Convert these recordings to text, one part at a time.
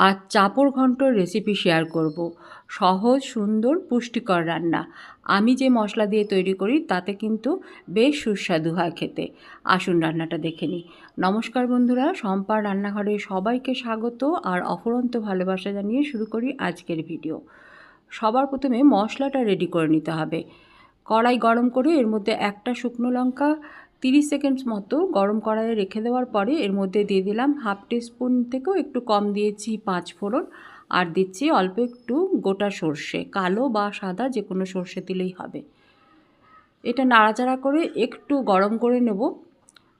আর চাপড় ঘন্টর recipe share করব। সহজ, সুন্দর, পুষ্টিকর রান্না। আমি যে মশলা দিয়ে তৈরি করি, তাতে কিন্তু বেশ সুস্বাদু হয় খেতে। আসুন রান্নাটা দেখে নিই। নমস্কার বন্ধুরা সম্পার রান্নাঘরে সবাইকে স্বাগত আর অফুরন্ত ভালোবাসা জানিয়ে শুরু করি আজকের ভিডিও সবার প্রথমে মশলাটা রেডি করে নিতে হবে। কড়াই গরম করে এর মধ্যে একটা শুকনো লঙ্কা তিরিশ সেকেন্ডস মতো গরম কড়াইয়ে রেখে দেওয়ার পরে এর মধ্যে দিয়ে দিলাম হাফ টিস্পুন থেকেও একটু কম দিয়েছি পাঁচ ফোড়ন। আর দিচ্ছি অল্প একটু গোটা সর্ষে, কালো বা সাদা যে কোনো সর্ষে দিলেই হবে। এটা নাড়াচাড়া করে একটু গরম করে নেব।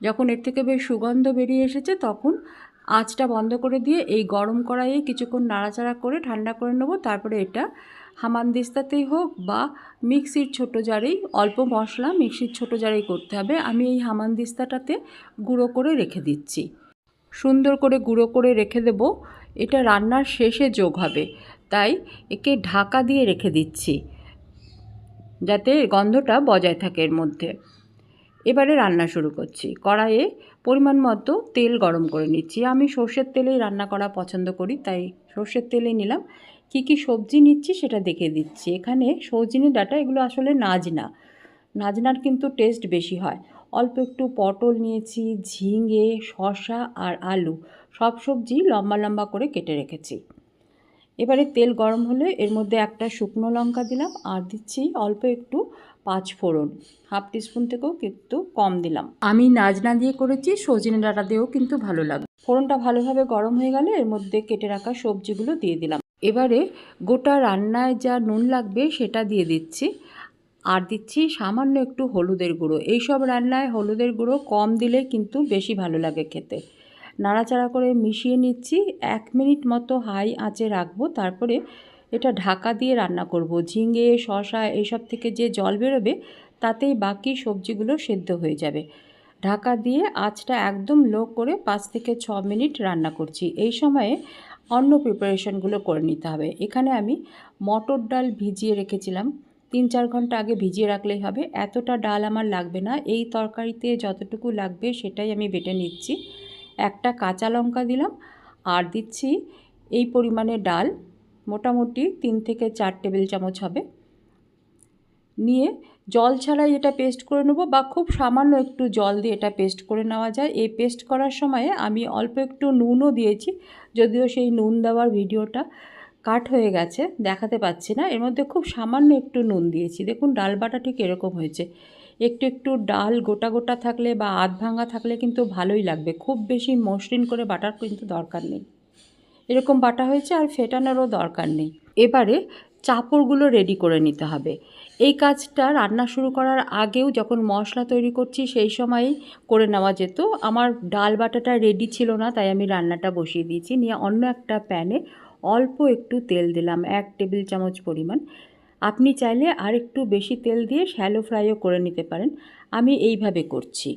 যখন এর থেকে বেশ সুগন্ধ বেরিয়ে এসেছে তখন আঁচটা বন্ধ করে দিয়ে এই গরম কড়াইয়ে কিছুক্ষণ নাড়াচাড়া করে ঠান্ডা করে নেব। তারপরে এটা হামানদিস্তাতেই হোক বা মিক্সির ছোটো জারেই, অল্প মশলা মিক্সির ছোটো জারেই করতে হবে। আমি এই হামানদিস্তাটাতে গুঁড়ো করে রেখে দিচ্ছি। সুন্দর করে গুঁড়ো করে রেখে দেব। এটা রান্নার শেষে যোগ হবে। তাই একে ঢাকা দিয়ে রেখে দিচ্ছি, যাতে গন্ধটা বজায় থাকে এর মধ্যে। এবারে রান্না শুরু করছি। কড়াইয়ে পরিমাণ মতো তেল গরম করে নিচ্ছি। আমি সর্ষের তেলেই রান্না করা পছন্দ করি, তাই সর্ষের তেলে নিলাম। কি কি সবজি নিচ্ছি সেটা দেখে দিচ্ছি। এখানে সজনে ডাটা এগুলো আসলে নাজনা। নাজনার কিন্তু টেস্ট বেশি হয়। অল্প একটু পটল নিয়েছি, ঝিঙে, শসা আর আলু। সব সবজি লম্বা লম্বা করে কেটে রেখেছি। এবারে তেল গরম হলে এর মধ্যে একটা শুকনো লঙ্কা দিলাম আর দিচ্ছি অল্প একটু পাঁচ ফোড়ন। হাফ টিস্পুন থেকেও কিন্তু কম দিলাম। আমি নাজনা দিয়ে করেছি সজনে ডাঁটা দিয়েও কিন্তু ভালো লাগবে ফোড়নটা ভালোভাবে গরম হয়ে গেলে এর মধ্যে কেটে রাখা সবজিগুলো দিয়ে দিলাম। এবারে গোটা রান্নায় যা নুন লাগবে সেটা দিয়ে দিচ্ছি। আর দিচ্ছি সামান্য একটু হলুদের গুঁড়ো। এইসব রান্নায় হলুদের গুঁড়ো কম দিলে কিন্তু বেশি ভালো লাগে খেতে। নাড়াচাড়া করে মিশিয়ে নিচ্ছি। এক মিনিট মতো হাই আঁচে রাখব তারপরে এটা ঢাকা দিয়ে রান্না করব। ঝিঙে শশা এইসব থেকে যে জল বেরোবে, তাতেই বাকি সবজিগুলো সেদ্ধ হয়ে যাবে। ঢাকা দিয়ে আঁচটা একদম লো করে পাঁচ থেকে ছ মিনিট রান্না করছি। এই সময়ে অন্য প্রিপারেশনগুলো করে নিতে হবে। এখানে আমি মটর ডাল ভিজিয়ে রেখেছিলাম। তিন চার ঘণ্টা আগে ভিজিয়ে রাখলেই হবে। এতটা ডাল আমার লাগবে না। এই তরকারিতে যতটুকু লাগবে সেটাই আমি বেটে নিচ্ছি। একটা কাঁচা লঙ্কা দিলাম। আর দিচ্ছি এই পরিমাণে ডাল। মোটামুটি তিন থেকে চার টেবিল চামচ হবে। নিয়ে জল ছাড়াই এটা পেস্ট করে নেব বা খুব সামান্য একটু জল দিয়ে এটা পেস্ট করে নেওয়া যায়। এই পেস্ট করার সময়ে আমি অল্প একটু নুনও দিয়েছি, যদিও সেই নুন দেওয়ার ভিডিওটা কাট হয়ে গেছে, দেখাতে পাচ্ছি না। এর মধ্যে খুব সামান্য একটু নুন দিয়েছি। দেখুন, ডাল বাটা ঠিক এরকম হয়েছে। একটু একটু ডাল গোটা গোটা থাকলে বা আধ ভাঙা থাকলে কিন্তু ভালোই লাগবে। খুব বেশি মসৃণ করে বাটার কিন্তু দরকার নেই। এরকম বাটা হয়েছে আর ফেটানোরও দরকার নেই। এবারে চাপড়গুলো রেডি করে নিতে হবে। এই কাজটা রান্না শুরু করার আগেও যখন মশলা তৈরি করছি, সেই সময়ই করে নেওয়া যেত। আমার ডাল বাটাটা রেডি ছিল না, তাই আমি রান্নাটা বসিয়ে দিয়েছি। নিয়ে অন্য একটা প্যানে অল্প একটু তেল দিলাম, এক টেবিল চামচ পরিমাণ। আপনি চাইলে আর একটু বেশি তেল দিয়ে শ্যালো ফ্রাইও করে নিতে পারেন। আমি এইভাবে করছি।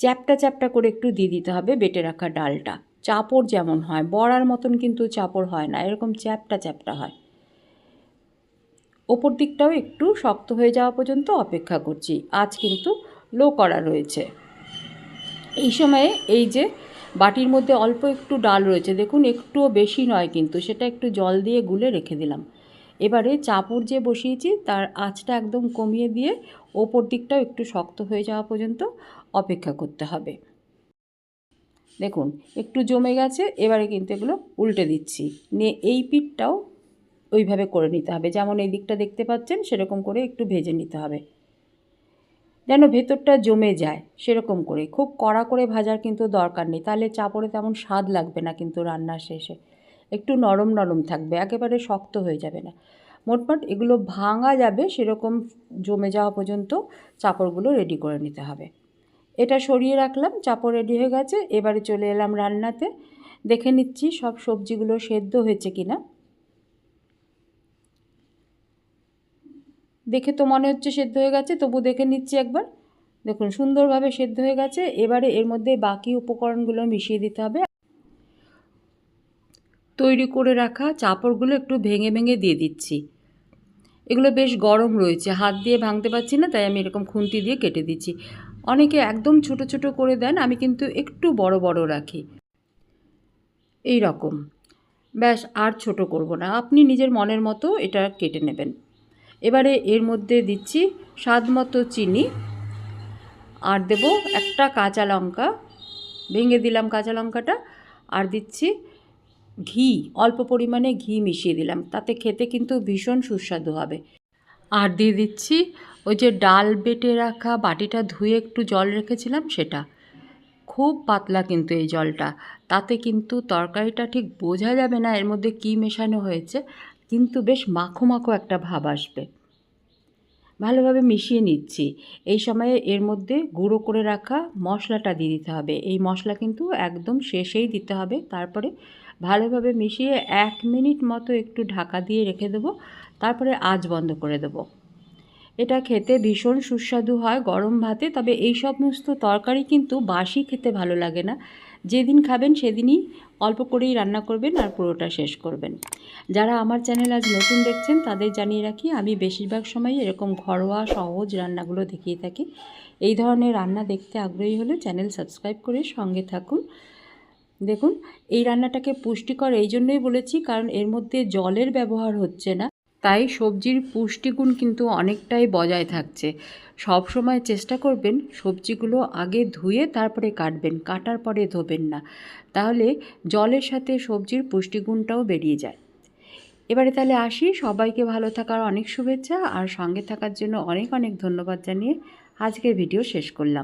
চ্যাপটা চ্যাপটা করে একটু দিয়ে দিতে হবে বেটে রাখা ডালটা। চাপড় যেমন হয়, বড়ার মতন কিন্তু চাপড় হয় না, এরকম চ্যাপটা চ্যাপটা হয়। ওপর দিকটাও একটু শক্ত হয়ে যাওয়া পর্যন্ত অপেক্ষা করছি, আজ কিন্তু লো করা রয়েছে। এই সময়ে এই যে বাটির মধ্যে অল্প একটু ডাল রয়েছে, দেখুন একটুও বেশি নয় কিন্তু, সেটা একটু জল দিয়ে গুলে রেখে দিলাম। এবারে চাপড় যে বসিয়েছি, তার আঁচটা একদম কমিয়ে দিয়ে ওপর দিকটাও একটু শক্ত হয়ে যাওয়া পর্যন্ত অপেক্ষা করতে হবে। দেখুন, একটু জমে গেছে, এবারে কিন্তু এগুলো উল্টে দিচ্ছি। নিয়ে এই পিঠটাও ওইভাবে করে নিতে হবে। যেমন এই দিকটা দেখতে পাচ্ছেন, সেরকম করে একটু ভেজে নিতে হবে। যেন ভেতরটা জমে যায়, সেরকম করে। খুব কড়া করে ভাজার কিন্তু দরকার নেই। তাহলে চাপড়ে তেমন স্বাদ লাগবে না কিন্তু রান্নার শেষে। একটু নরম নরম থাকবে, একেবারে শক্ত হয়ে যাবে না। মোটমাট এগুলো ভাঙা যাবে, সেরকম জমে যাওয়া পর্যন্ত চাপড়গুলো রেডি করে নিতে হবে। এটা সরিয়ে রাখলাম চাপড় রেডি হয়ে গেছে। এবারে চলে এলাম রান্নাতে। দেখে নিচ্ছি সব সবজিগুলো সেদ্ধ হয়েছে কি না দেখে তো মনে হচ্ছে সেদ্ধ হয়ে গেছে, তবু দেখে নিচ্ছি একবার। দেখুন, সুন্দরভাবে সেদ্ধ হয়ে গেছে। এবারে এর মধ্যে বাকি উপকরণগুলো মিশিয়ে দিতে হবে। তৈরি করে রাখা চাপড়গুলো একটু ভেঙে ভেঙে দিয়ে দিচ্ছি। এগুলো বেশ গরম রয়েছে, হাত দিয়ে ভাঙতে পারছি না, তাই আমি এরকম খুন্তি দিয়ে কেটে দিচ্ছি। অনেকে একদম ছোট ছোট করে দেন, আমি কিন্তু একটু বড় বড় রাখি। এই রকম। ব্যাস, আর ছোট করব না। আপনি নিজের মনের মতো এটা কেটে নেবেন। এবারে এর মধ্যে দিচ্ছি স্বাদ মতো চিনি। আর দেব একটা কাঁচা লঙ্কা। ভেঙে দিলাম কাঁচা লঙ্কাটা। আর দিচ্ছি ঘি। অল্প পরিমাণে ঘি মিশিয়ে দিলাম। তাতে খেতে কিন্তু ভীষণ সুস্বাদু হবে। আর দিয়ে দিচ্ছি ওই যে ডাল বেটে রাখা বাটিটা ধুয়ে একটু জল রেখেছিলাম সেটা। খুব পাতলা কিন্তু এই জলটা। তাতে কিন্তু তরকারিটা ঠিক বোঝা যাবে না এর মধ্যে কী মেশানো হয়েছে, কিন্তু বেশ মাখো মাখো একটা ভাব আসবে। ভালোভাবে মিশিয়ে নিচ্ছি। এই সময়ে এর মধ্যে গুঁড়ো করে রাখা মশলাটা দিয়ে দিতে হবে। এই মশলা কিন্তু একদম শেষেই দিতে হবে। তারপরে ভালোভাবে মিশিয়ে এক মিনিট মতো একটু ঢাকা দিয়ে রেখে দেবো। তারপরে আঁচ বন্ধ করে দেবো। এটা খেতে ভীষণ সুস্বাদু হয়, গরম ভাতে, তবে এই সমস্ত তরকারি কিন্তু বাসি খেতে ভালো লাগে না। যেদিন খাবেন সেদিনই অল্প করেই রান্না করবেন আর পুরোটা শেষ করবেন। যারা আমার চ্যানেল আজ নতুন দেখছেন, তাদের জানিয়ে রাখি, আমি বেশিরভাগ সময় এরকম ঘরোয়া, সহজ রান্নাগুলো দেখিয়ে থাকি। এই ধরনের রান্না দেখতে আগ্রহী হলে চ্যানেল সাবস্ক্রাইব করে সঙ্গে থাকুন। দেখুন, এই রান্নাটাকে পুষ্টিকর, এই জন্যই বলেছি, কারণ এর মধ্যে জলের ব্যবহার হচ্ছে না। তাই সবজির পুষ্টিগুণ কিন্তু অনেকটাই বজায় থাকছে। সব সময় চেষ্টা করবেন সবজিগুলো আগে ধুয়ে তারপরে কাটবেন, কাটার পরে ধোবেন না। তাহলে জলের সাথে সবজির পুষ্টিগুণটাও বেরিয়ে যায়। এবারে তাহলে আসি। সবাইকে ভালো থাকার অনেক শুভেচ্ছা। আর সঙ্গে থাকার জন্য অনেক অনেক ধন্যবাদ জানিয়ে আজকের ভিডিও শেষ করলাম।